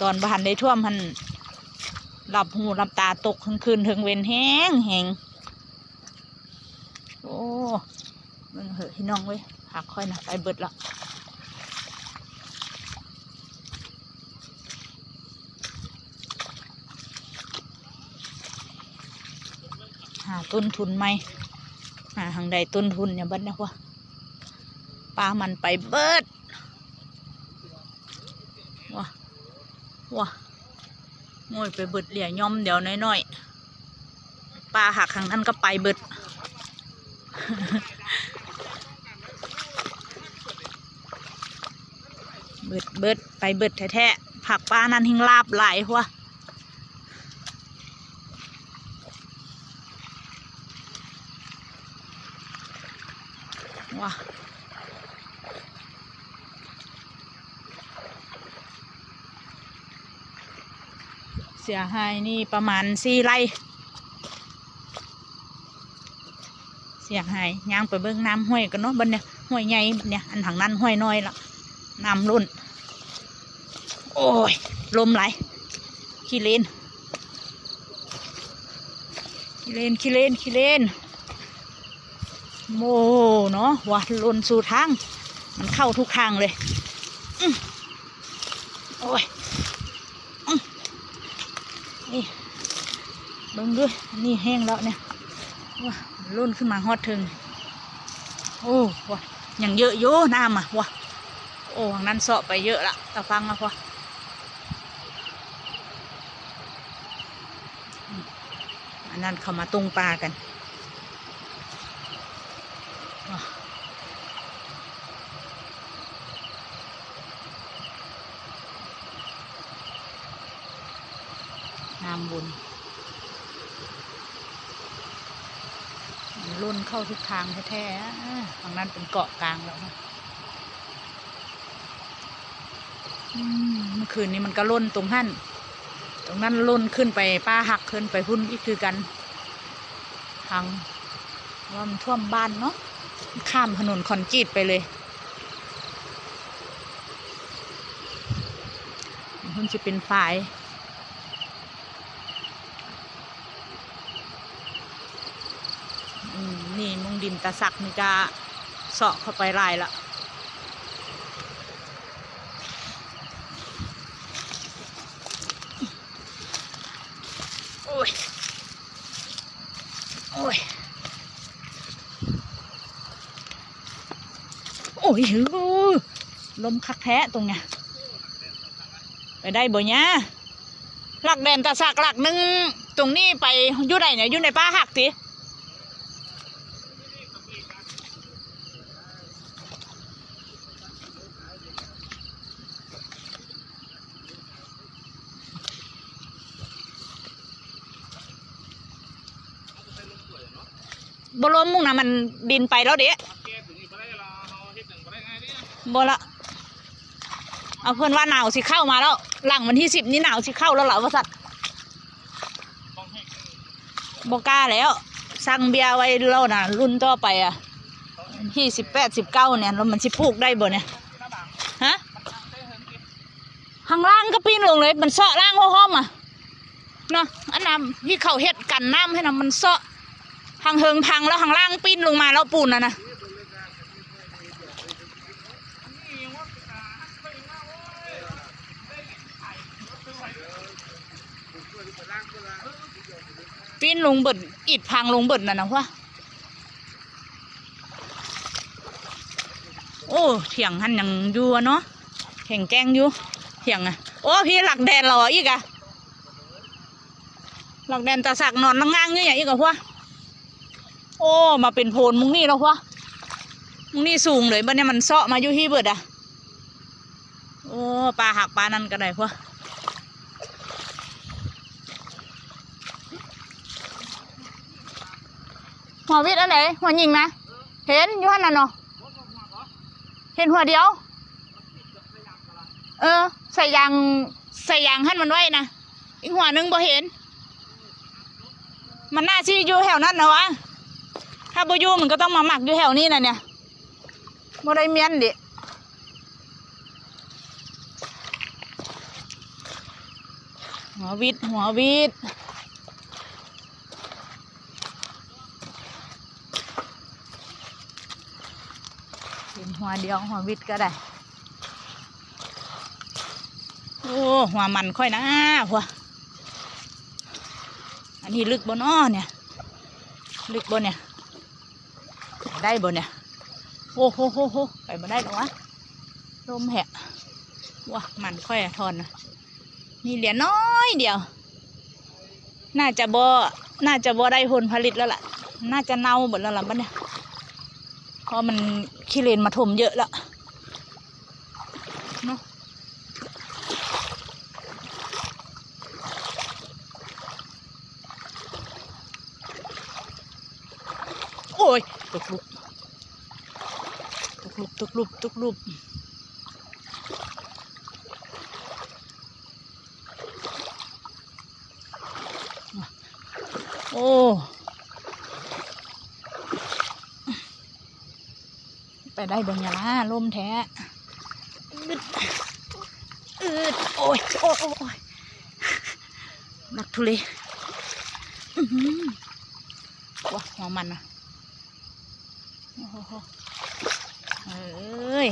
ตอนบ้านได้ท่วมมันหลับหูหลับตาตกทั้งคืนถึงเวนแห้งแหงโอ้มันเหอะพี่น้องเว้ยหักค่อยนะไปเบิดละหาต้นทุนไหมหาทางใดต้นทุนเนี่ยเบัดนะวะปลามันไปเบิดว้า ว้าโง่ยไปเบิดเหลี่ยย่อมเดี๋ยวน้อยๆปลาหักข้งนั้นก็ไปเบิดเบิดเบิดไปเบิดแท้ๆผักปลานั้นหิงลาบหลายหัวว้า สียหายนี่ประมาณสี่ไร่เสียหายย่างไปเบิ่งน้ำห้วยกันเนาะบนเนี่ยห้วยใหญ่เนี่ยอันทางนั้นห้วยน้อยละน้ำล้นโอ้ยลมไหลขี้เลนขี้เลนขี้เลนขี้เลนโมเนาะว่าล้นสู่ทาง มันเข้าทุกทางเลยโอ้ย นี่บังด้วยนี่แห้งแล้วเนี่ยว้าลุ่นขึ้นมาฮอดถึง โอ้ว้าอย่างเยอะโยน้ำอะว้าโอ้ทางนั้นเสาะไปเยอะละตะฟังอะพ่ออันนั้นเขามาตุงปลากัน น้ำบุญมันล่นเข้าทุกทางแท้ๆอ่าทางนั้นเป็นเกาะกลางแล้วเมื่อคืนนี้มันก็ล่นตรงหั่น ตรงนั้นล่นขึ้นไปป้าหักขึ้นไปพุ่นอีกคือกัน ทางว่ามันท่วมบ้านเนาะ ข้ามถนนคอนกรีตไปเลยมันจะเป็นฝาย อืม นี่มุงดินตะสักนี่ก็เสาะเข้าไปลายละโอ้ย โอ้ย โอ้ยหือลมคักแท้ตรงเนี้ยไปได้บ่เนี่ยหลักแดนตะสักหลักหนึ่งตรงนี้ไปอยู่ไหนเนี่ยอยู่ในป้าหักติ บล้มมุ่งนะมันดินไปแล้วเด็บละเอาเพื่อนว่าหนาวสิเข้ามาแล้ว หลังวันที่สิบนี่หนาวสิเข้าแล้วเหรอวะสัตว์บอกล้าแล้ว สั่งเบียร์ไว้แล้วนะรุ่นต่อไปอะที่สิบแปดสิบเก้าเนี่ยแล้วมันสิปลูกได้บ่เนี่ยฮะข้างล่างก็ปีนลงเลย มันเสาะล่างห้อมๆอะเนาะอันน้ำที่เขาเฮ็ดกันน้ำให้นะมันเสาะ ทางเฮิงพังแล้วทางล่างปิ้นลงมาแล้วปูนน่ะนะปิ้นลงเบิดอิดพังลงเบิดน่ะนะวะโอ้เถียงหันยังอยู่เนาะเถียงแกงอยู่เถียงอะโอ้พี่หลักแดนเรออีกอะหลักแดนตาสักนอนนั่งง่างอยู่อย่างอีกอะพวะ โอ้ มาเป็นโพนมุงนี่แล้ววะมุงนี่สูงเลยบันเนี่ยมันเซาะมาอยู่ที่เบิดอะ โอ้ปลาหักปลานั่นก็ได้พวะหัววิทย์อันไหนหัวยิงนะ เห็นอยู่หันน่ะเนาะเห็นหัวเดียว เออ ใส่ยางใส่ยางหันมันไว้นะอีกหัวหนึงบ่เห็น มันน่าชี้อยู่แถวนั้นนะวะ ถ้าบอยู่มันก็ต้องมาหมักอยู่แถวนี้นะเนี่ยบ่ได้เมียนดิหัววิดหัววิดเป็นหัวเดียวหัววิดก็ได้ โอ้หัวมันค่อยนะหัวอันนี้ลึกบนอ้อเนี่ย ลึกบนเนี่ย ได้บนเนี่ยโอ้โหโหโหไปบ่ได้หรอวะลมแหะว้ามันค่อยทอนนะมีเหรียญน้อยเดียว น่าจะบ่น่าจะบ่ได้ผลผลิตแล้วล่ะ น่าจะเน่าหมดแล้วล่ะบ้านเนี่ยเพราะมันขี้เลนมาถมเยอะแล้วเนาะ โอ้ยตกลุกตกลุกตกลุกตกลุกโอ้ไปได้บนยาลาลมแท้อึดอึดโอ้ยโอ้ยโอ้ยโอ้ยนักทุเลอื้อหือว้าหัวมันนะโอ้โห เอ้ย